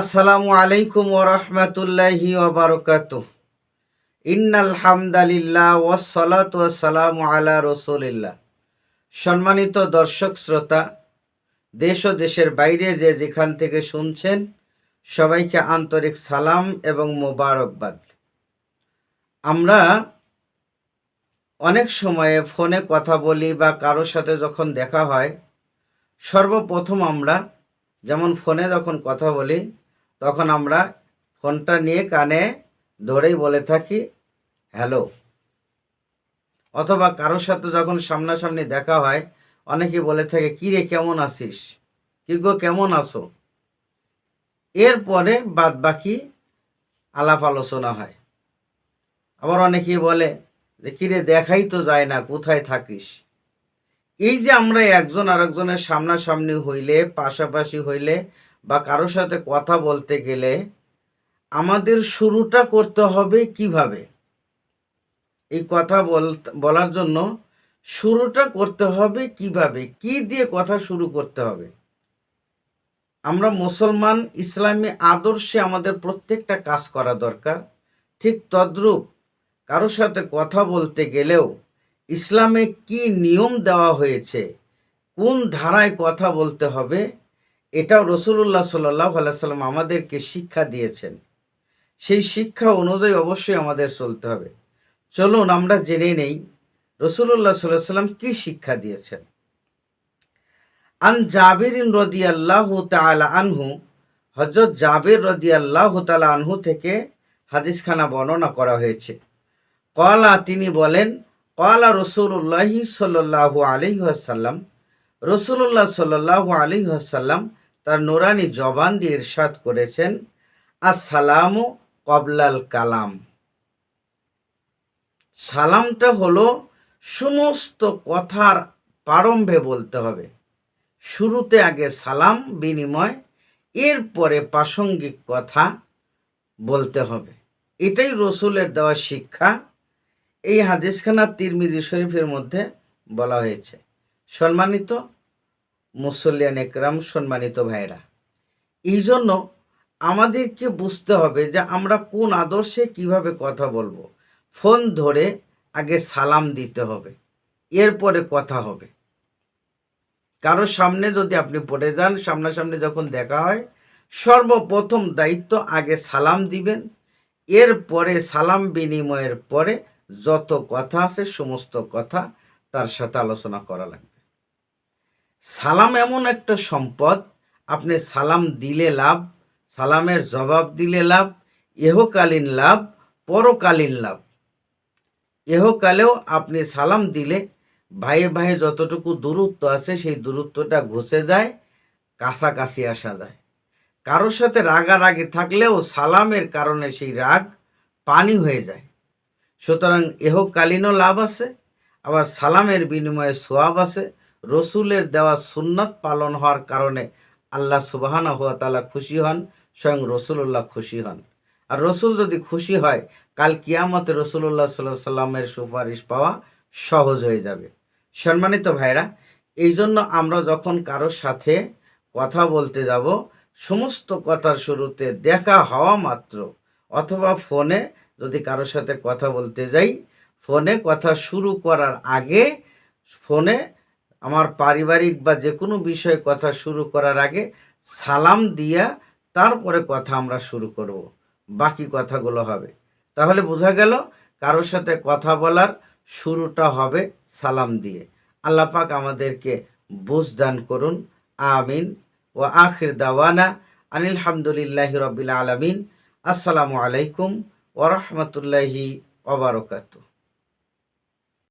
আসসালামু আলাইকুম ওরহমতুল্লাহি ওবরকাত ইন্নাল হামদালিল্লাহ ওয়াসসালাতু ওয়াসসালামু আলা রসুলিল্লাহ। সম্মানিত দর্শক শ্রোতা, দেশ ও দেশের বাইরে যে যেখান থেকে শুনছেন, সবাইকে আন্তরিক সালাম এবং মোবারকবাদ। আমরা অনেক সময়ে ফোনে কথা বলি বা কারোর সাথে যখন দেখা হয়, সর্বপ্রথম আমরা যেমন ফোনে যখন কথা বলি তখন আমরা ফোনটা নিয়ে কানে ধরেই বলে থাকি, হ্যালো। অথবা কারোর সাথে যখন সামনাসামনি দেখা হয়, অনেকে বলে থাকে, কী রে, কেমন আছিস? কি গো, কেমন আছো? এরপরে বাদ বাকি আলাপ আলোচনা হয়। আবার অনেকেই বলে যে কিরে দেখাই তো যায় না, কোথায় থাকিস? এই যে আমরা একজন আরেকজনের সামনাসামনি হইলে, পাশাপাশি হইলে বা কারোর সাথে কথা বলতে গেলে আমাদের শুরুটা করতে হবে কীভাবে? এই কথা বল, বলার জন্য শুরুটা করতে হবে কীভাবে? কি দিয়ে কথা শুরু করতে হবে? আমরা মুসলমান ইসলামী আদর্শে আমাদের প্রত্যেকটা কাজ করা দরকার। ঠিক তদ্রূপ কারোর সাথে কথা বলতে গেলেও ইসলামে কি নিয়ম দেওয়া হয়েছে, কোন ধারায় কথা বলতে হবে এটাও রসুল্লাহ সাল্লাহ আলাইসাল্লাম আমাদেরকে শিক্ষা দিয়েছেন। সেই শিক্ষা অনুযায়ী অবশ্যই আমাদের চলতে হবে। চলুন আমরা জেনে নেই রসুল্লাহ সাল্লাহ সাল্লাম কি শিক্ষা দিয়েছেন। আন জাবিরিন রদি আল্লাহ তালা আনহু হজরত জাবির রদি আল্লাহ তালা আনহু থেকে হাদিসখানা বর্ণনা করা হয়েছে। কলা তিনি বলেন কলা রসুল্লাহি সাল্লাহ আলি আসাল্লাম রসুল্লাহ সাল্লাহ আলি আসাল্লাম তার নোরানি জবান দিয়ে ইরশাদ করেছেন, আসসালাম কবলাল কালাম। সালামটা হলো সমস্ত কথার প্রারম্ভে বলতে হবে। শুরুতে আগে সালাম, বিনিময়, এরপরে প্রাসঙ্গিক কথা বলতে হবে। এটাই রসুলের দেওয়া শিক্ষা। এই হাদিসখানা তিরমিজি শরীফের মধ্যে বলা হয়েছে। সম্মানিত মুসল্লিয়ান একরাম সম্মানিত ভাইরা এই জন্য আমাদেরকে বুঝতে হবে যে আমরা কোন আদর্শে কীভাবে কথা বলব। ফোন ধরে আগে সালাম দিতে হবে, এরপরে কথা হবে। কারও সামনে যদি আপনি পড়ে যান, সামনাসামনি যখন দেখা হয়, সর্বপ্রথম দায়িত্ব আগে সালাম দিবেন, এরপরে সালাম বিনিময়ের পরে যত কথা আছে, সমস্ত কথা তার সাথে আলোচনা করা লাগবে। সালাম এমন একটা সম্পদ, আপনি সালাম দিলে লাভ, সালামের জবাব দিলে লাভ এহকালীন লাভ, পরকালীন লাভ। এহকালেও আপনি সালাম দিলে ভাইয়ে ভাইয়ে যতটুকু দূরত্ব আছে সেই দূরত্বটা ঘষে যায়, কাছাকাছি আসা যায়। কারোর সাথে রাগারাগি থাকলেও সালামের কারণে সেই রাগ পানি হয়ে যায়। সুতরাং এহকালীনও লাভ আছে, আবার সালামের বিনিময়ে সোয়াব আছে। রসুলের দেওয়া সুন্নত পালন হওয়ার কারণে আল্লাহ সুবাহানা হুয়া তালা খুশি হন, স্বয়ং রসুল্লাহ খুশি হন। আর রসুল যদি খুশি হয়, কাল কিয়ামতে রসুল্লাহ সাল্লাহ সাল্লামের সুপারিশ পাওয়া সহজ হয়ে যাবে। সম্মানিত ভাইরা এই জন্য আমরা যখন কারোর সাথে কথা বলতে যাব, সমস্ত কথার শুরুতে দেখা হওয়া মাত্র, অথবা ফোনে যদি কারোর সাথে কথা বলতে যাই, ফোনে কথা শুরু করার আগে ফোনে আমার পারিবারিক বা যে কোনো বিষয়ে কথা শুরু করার আগে সালাম দিয়া তারপরে কথা আমরা শুরু করব। বাকি কথাগুলো হবে। তাহলে বোঝা গেল কারোর সাথে কথা বলার শুরুটা হবে সালাম দিয়ে। আল্লাহ পাক আমাদেরকে বুঝ দান করুন। আমিন। ও আখির দাওয়ানা আনিল হামদুলিল্লাহ রবিল আলমিন। আসসালামু আলাইকুম ওরহমতুল্লাহি ওবরকাতু